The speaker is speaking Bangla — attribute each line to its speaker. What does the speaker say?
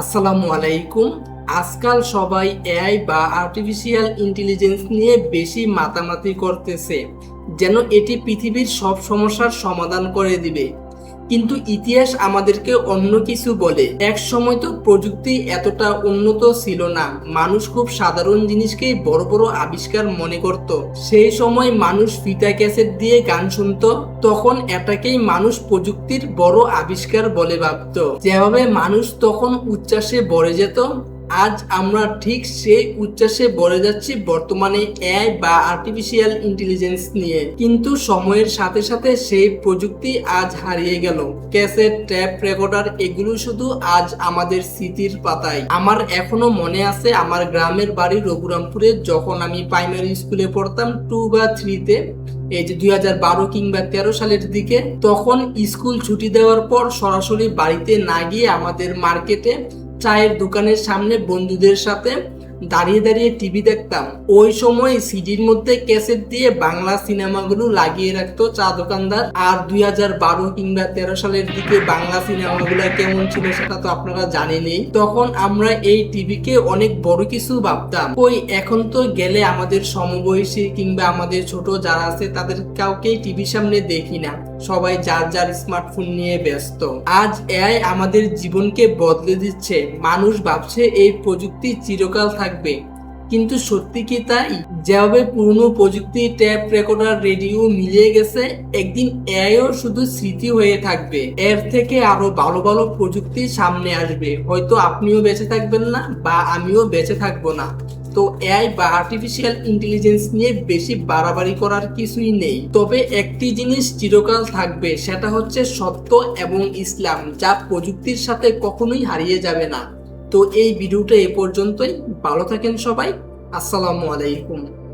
Speaker 1: আসসালামু আলাইকুম। আজকাল সবাই এআই বা আর্টিফিশিয়াল ইন্টেলিজেন্স নিয়ে বেশি মাতামাতি করতেছে, যেন এটি পৃথিবীর সব সমস্যার সমাধান করে দিবে। কিন্তু ইতিহাস আমাদেরকে অন্য কিছু বলে। এক সময় তো প্রযুক্তি এতটা উন্নত ছিল না। মানুষ খুব সাধারণ জিনিসকে বড় বড় আবিষ্কার মনে করত। সেই সময় মানুষ ফিতা ক্যাসেট দিয়ে গান শুনত, তখন এটাকেই মানুষ প্রযুক্তির বড় আবিষ্কার বলে ভাবত। যেভাবে মানুষ তখন উচ্ছ্বাসে বড়ে যেত আজ আমরা ঠিক সেই উচ্ছ্বাসে বলে যাচ্ছি বর্তমানে এআই বা আর্টিফিশিয়াল ইন্টেলিজেন্স নিয়ে। কিন্তু সময়ের সাথে সাথে সেই প্রযুক্তি আজ হারিয়ে গেল। ক্যাসেট ট্যাপ রেকর্ডার এগুলো শুধু আজ আমাদের স্মৃতির পাতায়। আমার এখনও মনে আছে আমার গ্রামের বাড়ি রঘুরামপুরে যখন আমি প্রাইমারি স্কুলে পড়তাম টু বা থ্রিতে এই যে দুই হাজার বারো কিংবা তেরো সালের দিকে, তখন স্কুল ছুটি দেওয়ার পর সরাসরি বাড়িতে না গিয়ে আমাদের মার্কেটে চায়ের দোকানের সামনে বন্ধুদের সাথে দাঁড়িয়ে দাঁড়িয়ে টিভি দেখতাম। ওই সময় সিডির মধ্যে ক্যাসেট দিয়ে বাংলা সিনেমাগুলো লাগিয়ে রাখতো চা দোকানদার। আর দুই হাজার বারো কিংবা তেরো সালের দিকে বাংলা সিনেমাগুলো কেমন ছিল সেটা তো আপনারা জানেনই। তখন আমরা এই টিভিকে অনেক বড় কিছু ভাবতাম। ওই এখন তো গেলে আমাদের সমবয়সী কিংবা আমাদের ছোট যারা আছে তাদের কাউকেই টিভির সামনে দেখি না। সবাই যার যার স্মার্টফোন নিয়ে ব্যস্ত। আজ এআই আমাদের জীবনকে বদলে দিচ্ছে। মানুষ ভাবছে এই প্রযুক্তি চিরকাল থাকবে। কিন্তু সত্যি কি তাই? যেভাবে পুরনো প্রযুক্তি ট্যাপ রেকর্ডার, রেডিও মিলিয়ে গেছে, একদিন এআইও শুধু স্মৃতি হয়ে থাকবে। এর থেকে আরও ভালো ভালো প্রযুক্তি সামনে আসবে। হয়তো আপনিও বেঁচে থাকবেন না বা আমিও বেঁচে থাকব না। তো এআই বা আর্টিফিশিয়াল ইন্টেলিজেন্স নিয়ে বেশি বাড়াবাড়ি করার কিছুই নেই। তবে একটি জিনিস চিরকাল থাকবে, সেটা হচ্ছে সত্য এবং ইসলাম, যা প্রযুক্তির সাথে কখনোই হারিয়ে যাবে না। তো এই ভিডিওটা এ পর্যন্তই। ভালো থাকেন সবাই। আসসালামু আলাইকুম।